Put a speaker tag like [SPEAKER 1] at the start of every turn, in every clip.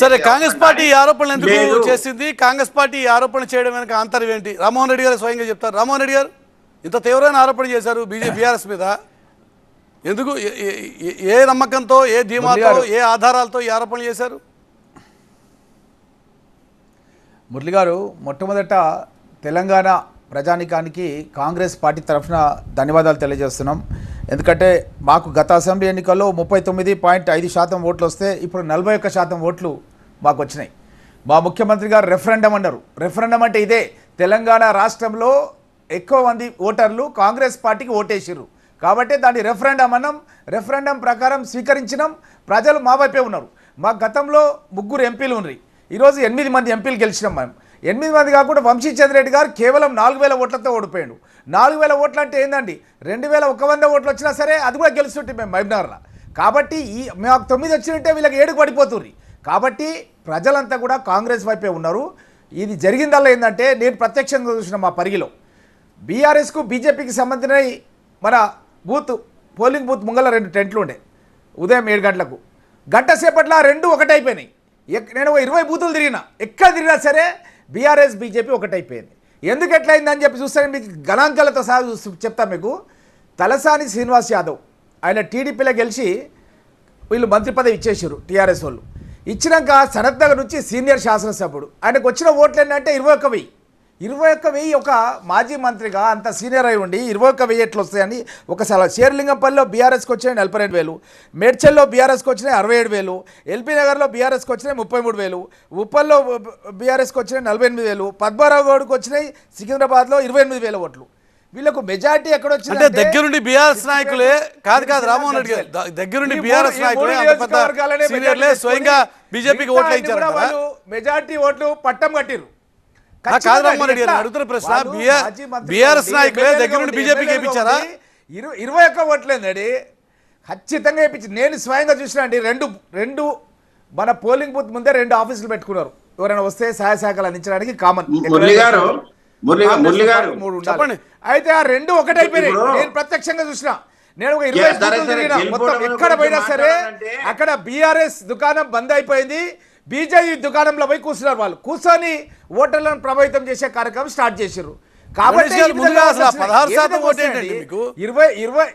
[SPEAKER 1] సరే కాంగ్రెస్ పార్టీ ఆరోపణలు ఎందుకు. చేసింది? కాంగ్రెస్ పార్టీ ఈ ఆరోపణలు చేయడం వెనక ఆంతర్యం ఏంటి? రామ్మోహన్ రెడ్డి గారు స్వయంగా చెప్తారు. రామ్మోహన్ రెడ్డి గారు ఇంత తీవ్రమైన ఆరోపణ చేశారు బీజేపీ బీఆర్ఎస్ మీద. ఎందుకు? ఏ- నమ్మకంతో ఏ ధీమాతో. ఏ ఆధారాలతో ఈ ఆరోపణలు చేశారు?
[SPEAKER 2] మురళి గారు మొట్టమొదట తెలంగాణ ప్రజానికానికి కాంగ్రెస్ పార్టీ తరఫున ధన్యవాదాలు తెలియజేస్తున్నాం. ఎందుకంటే మాకు గత అసెంబ్లీ ఎన్నికల్లో ముప్పై తొమ్మిది పాయింట్ ఐదు శాతం ఓట్లు వస్తే ఇప్పుడు నలభై ఒక్క శాతం ఓట్లు మాకు వచ్చినాయి మా ముఖ్యమంత్రి గారు రెఫరెండం అన్నారు. రెఫరెండం అంటే ఇదే తెలంగాణ రాష్ట్రంలో ఎక్కువ మంది ఓటర్లు కాంగ్రెస్ పార్టీకి ఓటేసిర్రు. కాబట్టి దాన్ని రెఫరెండం అన్నాం. రెఫరెండం ప్రకారం స్వీకరించినాం. ప్రజలు మా వైపే ఉన్నారు. మా గతంలో ముగ్గురు ఎంపీలు ఉన్నాయి ఈరోజు ఎనిమిది మంది ఎంపీలు గెలిచినాం మేము ఎనిమిది మంది కాకుండా వంశీచంద్ర రెడ్డి గారు కేవలం నాలుగు వేల ఓట్లతో ఓడిపోయాడు. నాలుగు వేల ఓట్లు అంటే ఏందండి? రెండు వేల ఒక వంద ఓట్లు వచ్చినా సరే అది కూడా గెలుస్తుంటే మేము మహబూబ్నగర్లో కాబట్టి ఈ మాకు తొమ్మిది వచ్చినట్టే వీళ్ళకి ఏడుకు పడిపోతుంది కాబట్టి ప్రజలంతా కూడా కాంగ్రెస్ వైపే ఉన్నారు. ఇది జరిగిందల్లా ఏంటంటే నేను ప్రత్యక్షంగా చూసిన మా పరిగిలో. బీఆర్ఎస్కు బీజేపీకి సంబంధించిన మన బూత్ పోలింగ్ బూత్ ముంగల రెండు టెంట్లు ఉండే. ఉదయం ఏడు గంటలకు. గంట సేపట్లో రెండు ఒకటైపోయినాయి. ఎక్- నేను ఇరవై బూతులు తిరిగిన. ఎక్కడ తిరిగినా సరే బీఆర్ఎస్ బీజేపీ ఒకటైపోయింది. ఎందుకు ఎట్లయిందని చెప్పి చూస్తే మీకు గణాంకాలతో సహా చెప్తాను మీకు. తలసాని శ్రీనివాస్ యాదవ్ ఆయన టీడీపీలో గెలిచి వీళ్ళు మంత్రి పదవి ఇచ్చేసారు టీఆర్ఎస్ వాళ్ళు. ఇచ్చినాక సనత్ నగర్ నుంచి సీనియర్ శాసనసభ్యుడు. ఆయనకు వచ్చిన ఓట్లు ఏంటంటే ఇరవై ఒక్క వెయ్యి. ఇరవై ఒక్క వెయ్యి ఒక మాజీ మంత్రిగా అంత సీనియర్ అయి ఉండి ఇరవై ఒక్క వెయ్యి ఎట్లు వస్తాయని ఒకసారి షేర్లింగంపల్లిలో బీఆర్ఎస్కి వచ్చినాయి నలభై రెండు వేలు. మేడ్చల్లో బీఆర్ఎస్కి వచ్చినాయి అరవై ఏడు వేలు. ఎల్బీ నగర్లో బీఆర్ఎస్కి వచ్చినాయి ముప్పై మూడు వేలు. ఉప్పల్లో బీఆర్ఎస్కి వచ్చినాయి నలభై ఎనిమిది వేలు. పద్మారావు గౌడ్కి వచ్చినాయి సికింద్రాబాద్లో ఇరవై ఎనిమిది వేల ఓట్లు. వీళ్ళకు మెజార్టీ ఎక్కడ
[SPEAKER 1] అంటే
[SPEAKER 2] వచ్చింది
[SPEAKER 1] దగ్గరుండి బీఆర్ఎస్ నాయకులే కాదు కాదు రామ్మోహన్ రెడ్డి గారు. దగ్గరుండి బీఆర్ఎస్ నాయకులే సీనియర్లే స్వయంగా బీజేపీకి ఓట్లు ఇచ్చారు కదా?
[SPEAKER 2] వాళ్ళు మెజారిటీ ఓట్లు పట్టం కట్టిరు
[SPEAKER 1] కాదు రామ్మోహన్ రెడ్డి గారు, అడుగుతున్న ప్రశ్న, బిఆర్- బిఆర్ఎస్ నాయకులే దగ్గర నుండి బీజేపీకి వేయించారా?
[SPEAKER 2] ఇరవై ఒక్క ఓట్లేందండి. ఖచ్చితంగా వేయించి నేను స్వయంగా చూసిన అండి రెండు రెండు మన పోలింగ్ బూత్ ముందే రెండు ఆఫీసులు పెట్టుకున్నారు. ఎవరైనా వస్తే సహాయ శాఖలు అందించడానికి కామన్.
[SPEAKER 3] మురళి గారు.
[SPEAKER 1] చెప్పండి.
[SPEAKER 2] అయితే ఆ రెండు ఒకటైపోయినాయి నేను ప్రత్యక్షంగా చూసిన నేను ఒక ఇరవై మొత్తం ఎక్కడ పోయినా సరే అక్కడ బీఆర్ఎస్ దుకాణం బంద్ అయిపోయింది బీజేపీ దుకాణంలో పోయి కూర్చున్నారు వాళ్ళు కూర్చొని ఓటర్లను ప్రభావితం చేసే కార్యక్రమం స్టార్ట్ చేశారు కాబట్టి
[SPEAKER 1] గణేష్ గారు,
[SPEAKER 2] ఈ
[SPEAKER 1] ముందుగా
[SPEAKER 2] విధంగా
[SPEAKER 1] అసలు ఆ
[SPEAKER 2] వస్తున్నాయి.
[SPEAKER 1] 16
[SPEAKER 2] ఏ
[SPEAKER 1] శాతం? మీకు?
[SPEAKER 2] ఇరవై ఇరవై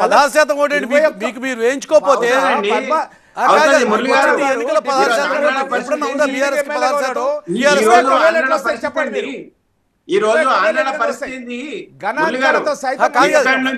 [SPEAKER 1] పదహారు శాతం ఓటేంటి మీకు మీరు వేయించుకోకపోతే ఎన్నికల పదహారు శాతం పదహారు
[SPEAKER 2] చెప్పండి.
[SPEAKER 3] ఈ రోజు ఆంధ్ర పరిస్థితి